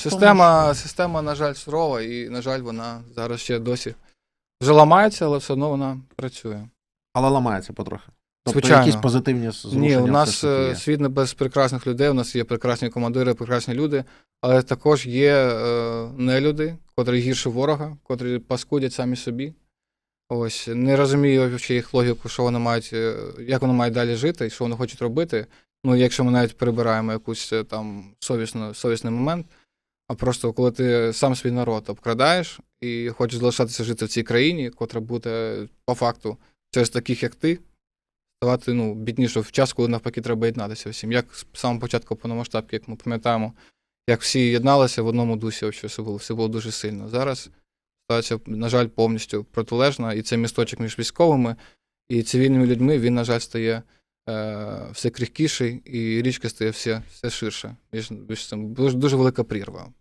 Система, система, на жаль, сурова, і, на жаль, вона зараз ще досі вже ламається, але все одно вона працює. Але ламається потрохи. Тобто Звичайно. якісь позитивні зрушення Ні, у все нас ж таки е, є. світ не без прекрасних людей, у нас є прекрасні командири, прекрасні люди, але також є е, нелюди, котрі гірше ворога, котрі паскудять самі собі. Ось не розумію взагалі їх логіку, що вони мають, е, як вони мають далі жити, і що вони хочуть робити. Ну, якщо ми навіть перебираємо якусь е, там совісну, совісний момент, а просто коли ти сам свій народ обкрадаєш і хочеш залишатися жити в цій країні, котра буде по факту через таких, як ти, ставати ну, бідніше в час, коли навпаки треба єднатися всім. Як з самого початку повномасштабки, як ми пам'ятаємо, як всі єдналися в одному дусі, вообще все було, все було дуже сильно. Зараз ситуація, на жаль, повністю протилежна, і цей місточок між військовими і цивільними людьми, він, на жаль, стає е, все крихкіший, і річка стає все, все ширше. Між, між цим дуже велика прірва.